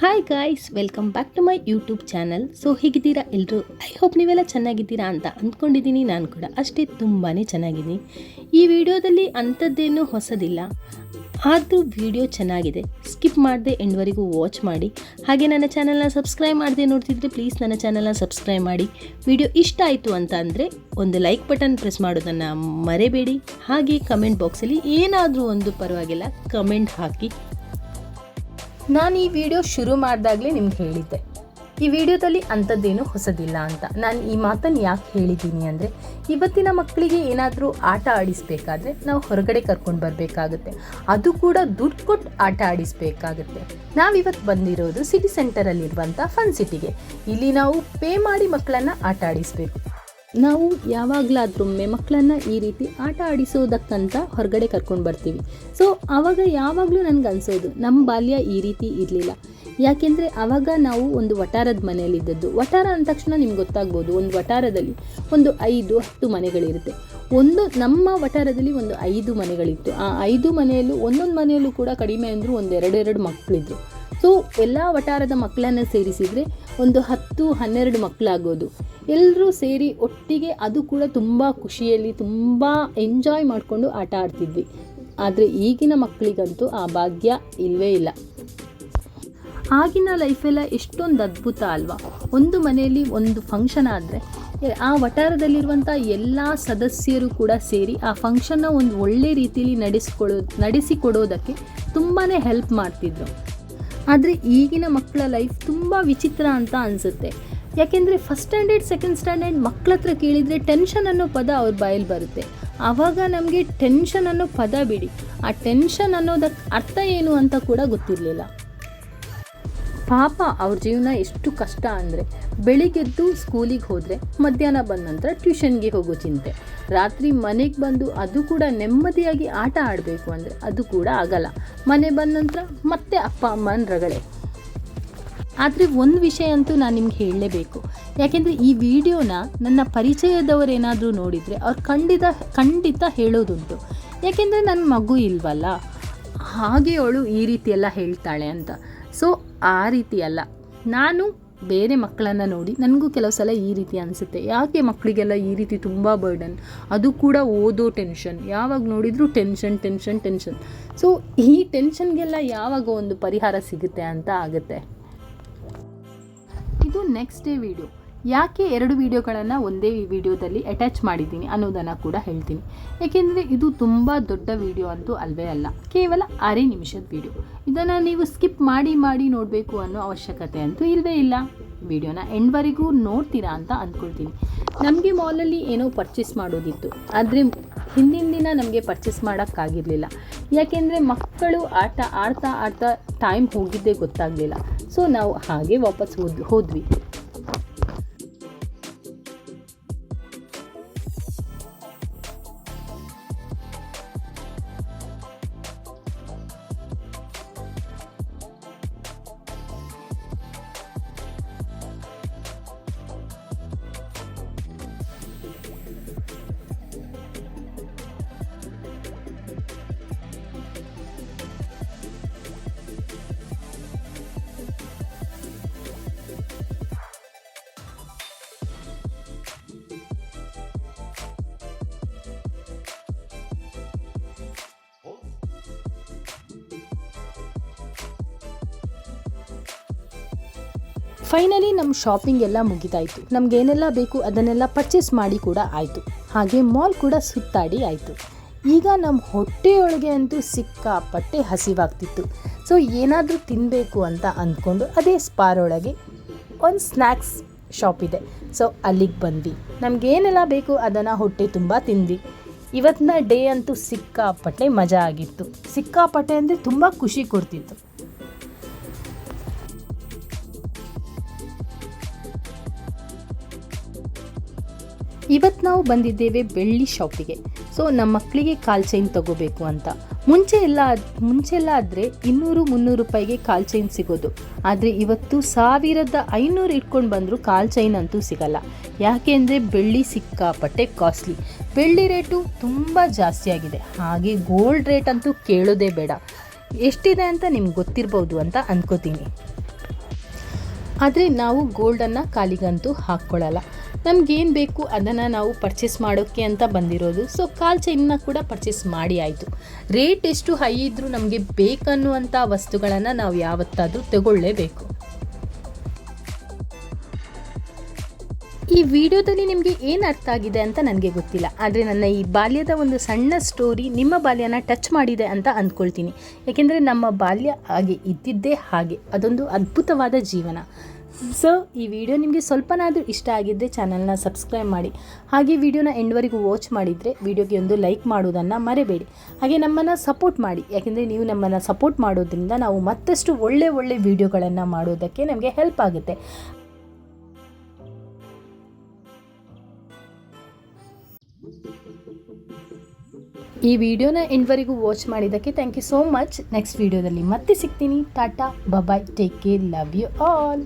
Hi guys welcome back to my YouTube channel so ಹೇಗಿದ್ದೀರಾ ಎಲ್ಲರೂ I hope ನೀವೆಲ್ಲ ಚೆನ್ನಾಗಿದ್ದೀರಾ ಅಂತ ಅಂದ್ಕೊಂಡಿದ್ದೀನಿ. ನಾನು ಕೂಡ ಅಷ್ಟೇ ತುಂಬಾ ಚೆನ್ನಾಗಿದ್ದೀನಿ. ಈ ವಿಡಿಯೋದಲ್ಲಿ ಅಂಥದ್ದೇನೂ ಹೊಸದಿಲ್ಲ. ಆದರೂ ವಿಡಿಯೋ ಚೆನ್ನಾಗಿದೆ. ಸ್ಕಿಪ್ ಮಾಡದೆ ಎಂಡ್ವರೆಗೂ ವಾಚ್ ಮಾಡಿ. ಹಾಗೆ ನನ್ನ ಚಾನಲ್ನ ಸಬ್ಸ್ಕ್ರೈಬ್ ಮಾಡದೆ ನೋಡ್ತಿದ್ರೆ ಪ್ಲೀಸ್ ನನ್ನ ಚಾನಲ್ನ ಸಬ್ಸ್ಕ್ರೈಬ್ ಮಾಡಿ. ವಿಡಿಯೋ ಇಷ್ಟ ಆಯಿತು ಅಂತ ಅಂದರೆ ಒಂದು ಲೈಕ್ ಬಟನ್ ಪ್ರೆಸ್ ಮಾಡೋದನ್ನು ಮರೆಬೇಡಿ. ಹಾಗೆ ಕಮೆಂಟ್ ಬಾಕ್ಸಲ್ಲಿ ಏನಾದರೂ ಒಂದು ಪರವಾಗಿಲ್ಲ ಕಮೆಂಟ್ ಹಾಕಿ. ನಾನು ಈ ವಿಡಿಯೋ ಶುರು ಮಾಡಿದಾಗಲೇ ನಿಮ್ಗೆ ಹೇಳಿದ್ದೆ. ಈ ವಿಡಿಯೋದಲ್ಲಿ ಅಂಥದ್ದೇನು ಹೊಸದಿಲ್ಲ ಅಂತ. ನಾನು ಈ ಮಾತನ್ನು ಯಾಕೆ ಹೇಳಿದ್ದೀನಿ ಅಂದರೆ, ಇವತ್ತಿನ ಮಕ್ಕಳಿಗೆ ಏನಾದರೂ ಆಟ ಆಡಿಸ್ಬೇಕಾದ್ರೆ ನಾವು ಹೊರಗಡೆ ಕರ್ಕೊಂಡು ಬರಬೇಕಾಗುತ್ತೆ. ಅದು ಕೂಡ ದುಡ್ಡು ಕೊಟ್ಟು ಆಟ ಆಡಿಸ್ಬೇಕಾಗುತ್ತೆ. ನಾವಿವತ್ತು ಬಂದಿರೋದು ಸಿಟಿ ಸೆಂಟರಲ್ಲಿರುವಂಥ ಫನ್ ಸಿಟಿಗೆ ಇಲ್ಲಿ ನಾವು ಪೇ ಮಾಡಿ ಮಕ್ಕಳನ್ನು ಆಟ ಆಡಿಸ್ಬೇಕು. ನಾವು ಯಾವಾಗಲಾದ್ರೊಮ್ಮೆ ಮಕ್ಕಳನ್ನು ಈ ರೀತಿ ಆಟ ಆಡಿಸೋದಕ್ಕಂತ ಹೊರಗಡೆ ಕರ್ಕೊಂಡು ಬರ್ತೀವಿ. ಸೊ ಆವಾಗ ಯಾವಾಗಲೂ ನನಗೆ ಅನಿಸೋದು ನಮ್ಮ ಬಾಲ್ಯ ಈ ರೀತಿ ಇರಲಿಲ್ಲ. ಯಾಕೆಂದರೆ ಆವಾಗ ನಾವು ಒಂದು ವಟಾರದ ಮನೆಯಲ್ಲಿದ್ದದ್ದು. ವಟಾರ ಅಂದ ತಕ್ಷಣ ನಿಮ್ಗೆ ಗೊತ್ತಾಗ್ಬೋದು, ಒಂದು ವಟಾರದಲ್ಲಿ ಒಂದು ಐದು, ಹತ್ತು ಮನೆಗಳಿರುತ್ತೆ. ಒಂದು ನಮ್ಮ ವಟಾರದಲ್ಲಿ ಒಂದು ಐದು ಮನೆಗಳಿತ್ತು. ಆ ಐದು ಮನೆಯಲ್ಲೂ, ಒಂದೊಂದು ಮನೆಯಲ್ಲೂ ಕೂಡ ಕಡಿಮೆ ಅಂದರೂ ಒಂದು ಎರಡೆರಡು ಮಕ್ಕಳಿದ್ರು ಸೊ ಎಲ್ಲ ವಟಾರದ ಮಕ್ಕಳನ್ನು ಸೇರಿಸಿದರೆ ಒಂದು ಹತ್ತು, ಹನ್ನೆರಡು ಮಕ್ಕಳಾಗೋದು ಎಲ್ಲರೂ ಸೇರಿ ಒಟ್ಟಿಗೆ ಅದು ಕೂಡ ತುಂಬ ಖುಷಿಯಲ್ಲಿ, ತುಂಬ ಎಂಜಾಯ್ ಮಾಡಿಕೊಂಡು ಆಟ ಆಡ್ತಿದ್ವಿ. ಆದರೆ ಈಗಿನ ಮಕ್ಕಳಿಗಂತೂ ಆ ಭಾಗ್ಯ ಇಲ್ಲವೇ ಇಲ್ಲ. ಆಗಿನ ಲೈಫೆಲ್ಲ ಎಷ್ಟೊಂದು ಅದ್ಭುತ ಅಲ್ವಾ? ಒಂದು ಮನೆಯಲ್ಲಿ ಒಂದು ಫಂಕ್ಷನ್ ಆದರೆ ಆ ವಠಾರದಲ್ಲಿರುವಂಥ ಎಲ್ಲ ಸದಸ್ಯರು ಕೂಡ ಸೇರಿ ಆ ಫಂಕ್ಷನ್ನ ಒಂದು ಒಳ್ಳೆ ರೀತಿಯಲ್ಲಿ ನಡೆಸ್ಕೊಳ್ಳೋ ನಡೆಸಿಕೊಡೋದಕ್ಕೆ ತುಂಬಾ ಹೆಲ್ಪ್ ಮಾಡ್ತಿದ್ರು. ಆದರೆ ಈಗಿನ ಮಕ್ಕಳ ಲೈಫ್ ತುಂಬ ವಿಚಿತ್ರ ಅಂತ ಅನಿಸುತ್ತೆ. ಯಾಕೆಂದರೆ ಫಸ್ಟ್ ಸ್ಟ್ಯಾಂಡರ್ಡ್ ಸೆಕೆಂಡ್ ಸ್ಟ್ಯಾಂಡರ್ಡ್ ಮಕ್ಕಳ ಹತ್ರ ಕೇಳಿದರೆ ಟೆನ್ಷನ್ ಅನ್ನೋ ಪದ ಅವ್ರ ಬಾಯಲ್ಲಿ ಬರುತ್ತೆ. ಆವಾಗ ನಮಗೆ ಟೆನ್ಷನ್ ಅನ್ನೋ ಪದ ಬಿಡಿ. ಆ ಟೆನ್ಷನ್ ಅನ್ನೋದಕ್ಕೆ ಅರ್ಥ ಏನು ಅಂತ ಕೂಡ ಗೊತ್ತಿರಲಿಲ್ಲ. ಪಾಪ ಅವ್ರ ಜೀವನ ಎಷ್ಟು ಕಷ್ಟ ಅಂದರೆ ಬೆಳಿಗ್ಗೆದ್ದು ಸ್ಕೂಲಿಗೆ ಹೋದರೆ ಮಧ್ಯಾಹ್ನ ಬಂದ ನಂತರ ಟ್ಯೂಷನ್ಗೆ ಹೋಗೋ ಚಿಂತೆ. ರಾತ್ರಿ ಮನೆಗೆ ಬಂದು ಅದು ಕೂಡ ನೆಮ್ಮದಿಯಾಗಿ ಆಟ ಆಡಬೇಕು ಅಂದರೆ ಅದು ಕೂಡ ಆಗಲ್ಲ. ಮನೆ ಬಂದ ನಂತರ ಮತ್ತೆ ಅಪ್ಪ, ಅಮ್ಮನ ರಗಳೆ. ಆದರೆ ಒಂದು ವಿಷಯ ಅಂತೂ ನಾನು ನಿಮ್ಗೆ ಹೇಳಲೇಬೇಕು. ಯಾಕೆಂದರೆ ಈ ವಿಡಿಯೋನ ನನ್ನ ಪರಿಚಯದವರೇನಾದರೂ ನೋಡಿದರೆ ಅವ್ರು ಖಂಡಿತ ಖಂಡಿತ ಹೇಳೋದುಂಟು. ಯಾಕೆಂದರೆ ನನ್ನ ಮಗು ಇಲ್ವಲ್ಲ? ಹಾಗೆ ಅವಳು ಈ ರೀತಿಯೆಲ್ಲ ಹೇಳ್ತಾಳೆ ಅಂತ. ಸೊ ಆ ರೀತಿ ಅಲ್ಲ. ನಾನು ಬೇರೆ ಮಕ್ಕಳನ್ನು ನೋಡಿ ನನಗೂ ಕೆಲವು ಸಲ ಈ ರೀತಿ ಅನಿಸುತ್ತೆ. ಯಾಕೆ ಮಕ್ಕಳಿಗೆಲ್ಲ ಈ ರೀತಿ ತುಂಬ ಬರ್ಡನ್ ಅದು ಕೂಡ ಓದೋ ಟೆನ್ಷನ್ ಯಾವಾಗ ನೋಡಿದರೂ ಟೆನ್ಷನ್ ಟೆನ್ಷನ್ ಟೆನ್ಷನ್ ಸೊ ಈ ಟೆನ್ಷನ್ಗೆಲ್ಲ ಯಾವಾಗ ಒಂದು ಪರಿಹಾರ ಸಿಗುತ್ತೆ ಅಂತ ಆಗುತ್ತೆ. ಇದು ನೆಕ್ಸ್ಟ್ ಡೇ ವಿಡಿಯೋ ಯಾಕೆ ಎರಡು ವಿಡಿಯೋಗಳನ್ನು ಒಂದೇ ವಿಡಿಯೋದಲ್ಲಿ ಅಟ್ಯಾಚ್ ಮಾಡಿದ್ದೀನಿ ಅನ್ನೋದನ್ನು ಕೂಡ ಹೇಳ್ತೀನಿ. ಏಕೆಂದರೆ ಇದು ತುಂಬ ದೊಡ್ಡ ವಿಡಿಯೋ ಅಂತೂ ಅಲ್ವೇ ಅಲ್ಲ. ಕೇವಲ ಅರೆ ನಿಮಿಷದ ವಿಡಿಯೋ. ಇದನ್ನು ನೀವು ಸ್ಕಿಪ್ ಮಾಡಿ ಮಾಡಿ ನೋಡಬೇಕು ಅನ್ನೋ ಅವಶ್ಯಕತೆ ಅಂತೂ ಇಲ್ಲವೇ ಇಲ್ಲ. ವಿಡಿಯೋನ ಎಂಡ್ವರೆಗೂ ನೋಡ್ತೀರಾ ಅಂತ ಅಂದ್ಕೊಳ್ತೀನಿ ನಮಗೆ ಮಾಲಲ್ಲಿ ಏನೋ ಪರ್ಚೇಸ್ ಮಾಡೋದಿತ್ತು. ಆದರೆ ಹಿಂದಿನ ದಿನ ನಮಗೆ ಪರ್ಚೇಸ್ ಮಾಡೋಕ್ಕಾಗಿರಲಿಲ್ಲ. ಯಾಕೆಂದರೆ ಮಕ್ಕಳು ಆಟ ಆಡ್ತಾ ಆಡ್ತಾ ಟೈಮ್ ಹೋಗಿದ್ದೇ ಗೊತ್ತಾಗಲಿಲ್ಲ. ಸೊ ನಾವು ಹಾಗೆ ವಾಪಸ್ ಹೋದ್, ಹೋದ್ವಿ. ಫೈನಲಿ ನಮ್ಮ ಶಾಪಿಂಗ್ ಎಲ್ಲ ಮುಗಿದಾಯಿತು. ನಮಗೇನೆಲ್ಲ ಬೇಕು ಅದನ್ನೆಲ್ಲ ಪರ್ಚೇಸ್ ಮಾಡಿ ಕೂಡ ಆಯಿತು. ಹಾಗೆ ಮಾಲ್ ಕೂಡ ಸುತ್ತಾಡಿ ಆಯಿತು. ಈಗ ನಮ್ಮ ಹೊಟ್ಟೆಯೊಳಗೆ ಅಂತೂ ಸಿಕ್ಕಾಪಟ್ಟೆ ಹಸಿವಾಗ್ತಿತ್ತು. ಸೊ ಏನಾದರೂ ತಿನ್ನಬೇಕು ಅಂತ ಅಂದ್ಕೊಂಡು ಅದೇ ಸ್ಪಾರ್ ಒಳಗೆ ಒಂದು ಸ್ನ್ಯಾಕ್ಸ್ ಶಾಪ್ ಇದೆ. ಸೊ ಅಲ್ಲಿಗೆ ಬಂದ್ವಿ. ನಮಗೇನೆಲ್ಲ ಬೇಕು ಅದನ್ನು ಹೊಟ್ಟೆ ತುಂಬ ತಿಂದ್ವಿ. ಇವತ್ತಿನ ಡೇ ಅಂತೂ ಸಿಕ್ಕಾಪಟ್ಟೆ ಮಜಾ ಆಗಿತ್ತು. ಸಿಕ್ಕಾಪಟ್ಟೆ ಅಂದರೆ ತುಂಬ ಖುಷಿ ಕೊಡ್ತಿತ್ತು. ಇವತ್ತು ನಾವು ಬಂದಿದ್ದೇವೆ ಬೆಳ್ಳಿ ಶಾಪಿಗೆ ಸೊ ನಮ್ಮ ಮಕ್ಕಳಿಗೆ ಕಾಲ್ ಚೈನ್ ತಗೋಬೇಕು ಅಂತ. ಮುಂಚೆ ಎಲ್ಲ ಮುಂಚೆ ಎಲ್ಲ ಆದರೆ ಇನ್ನೂರು ಮುನ್ನೂರು ರೂಪಾಯಿಗೆ ಕಾಲ್ ಚೈನ್ ಸಿಗೋದು. ಆದರೆ ಇವತ್ತು ಸಾವಿರದ ಐನೂರು ಇಟ್ಕೊಂಡು ಬಂದರೂ ಕಾಲ್ ಚೈನ್ ಅಂತೂ ಸಿಗಲ್ಲ. ಯಾಕೆ ಅಂದರೆ ಬೆಳ್ಳಿ ಸಿಕ್ಕಾಪಟ್ಟೆ ಕಾಸ್ಟ್ಲಿ ಬೆಳ್ಳಿ ರೇಟು ತುಂಬ ಜಾಸ್ತಿ ಆಗಿದೆ. ಹಾಗೆ ಗೋಲ್ಡ್ ರೇಟ್ ಅಂತೂ ಕೇಳೋದೇ ಬೇಡ. ಎಷ್ಟಿದೆ ಅಂತ ನಿಮ್ಗೆ ಗೊತ್ತಿರ್ಬೋದು ಅಂತ ಅಂದ್ಕೋತೀನಿ ಆದರೆ ನಾವು ಗೋಲ್ಡನ್ನು ಕಾಲಿಗಂತೂ ಹಾಕ್ಕೊಳ್ಳಲ್ಲ ನಮಗೇನು ಬೇಕು ಅದನ್ನು ನಾವು ಪರ್ಚೇಸ್ ಮಾಡೋಕ್ಕೆ ಅಂತ ಬಂದಿರೋದು. ಸೊ ಕಾಲ್ ಚೈನ್ನ ಕೂಡ ಪರ್ಚೇಸ್ ಮಾಡಿ ಆಯಿತು. ರೇಟ್ ಎಷ್ಟು ಹೈ ಇದ್ದರೂ ನಮಗೆ ಬೇಕನ್ನುವಂಥ ವಸ್ತುಗಳನ್ನು ನಾವು ಯಾವತ್ತಾದರೂ ತಗೊಳ್ಳೇಬೇಕು. ಈ ವಿಡಿಯೋದಲ್ಲಿ ನಿಮಗೆ ಏನು ಅರ್ಥ ಆಗಿದೆ ಅಂತ ನನಗೆ ಗೊತ್ತಿಲ್ಲ. ಆದರೆ ನನ್ನ ಈ ಬಾಲ್ಯದ ಒಂದು ಸಣ್ಣ ಸ್ಟೋರಿ ನಿಮ್ಮ ಬಾಲ್ಯನ ಟಚ್ ಮಾಡಿದೆ ಅಂತ ಅಂದ್ಕೊಳ್ತೀನಿ ಏಕೆಂದರೆ ನಮ್ಮ ಬಾಲ್ಯ ಹಾಗೆ ಇದ್ದಿದ್ದೇ ಹಾಗೆ. ಅದೊಂದು ಅದ್ಭುತವಾದ ಜೀವನ. ಸೊ ಈ ವಿಡಿಯೋ ನಿಮಗೆ ಸ್ವಲ್ಪನಾದರೂ ಇಷ್ಟ ಆಗಿದ್ದರೆ ಚಾನಲ್ನ ಸಬ್ಸ್ಕ್ರೈಬ್ ಮಾಡಿ. ಹಾಗೆ ವಿಡಿಯೋನ ಎಂಡ್ವರೆಗೂ ವಾಚ್ ಮಾಡಿದರೆ ವಿಡಿಯೋಗೆ ಒಂದು ಲೈಕ್ ಮಾಡೋದನ್ನು ಮರೆಬೇಡಿ. ಹಾಗೆ ನಮ್ಮನ್ನು ಸಪೋರ್ಟ್ ಮಾಡಿ. ಯಾಕೆಂದರೆ ನೀವು ನಮ್ಮನ್ನು ಸಪೋರ್ಟ್ ಮಾಡೋದ್ರಿಂದ ನಾವು ಮತ್ತಷ್ಟು ಒಳ್ಳೆ ಒಳ್ಳೆ ವಿಡಿಯೋಗಳನ್ನು ಮಾಡೋದಕ್ಕೆ ನಮಗೆ ಹೆಲ್ಪ್ ಆಗುತ್ತೆ. ಈ ವಿಡಿಯೋನ ಎಂಡ್ವರೆಗೂ ವಾಚ್ ಮಾಡಿದ್ದಕ್ಕೆ thank you so much next ವಿಡಿಯೋದಲ್ಲಿ ಮತ್ತೆ ಸಿಗ್ತೀನಿ. Tata bye bye take care love you all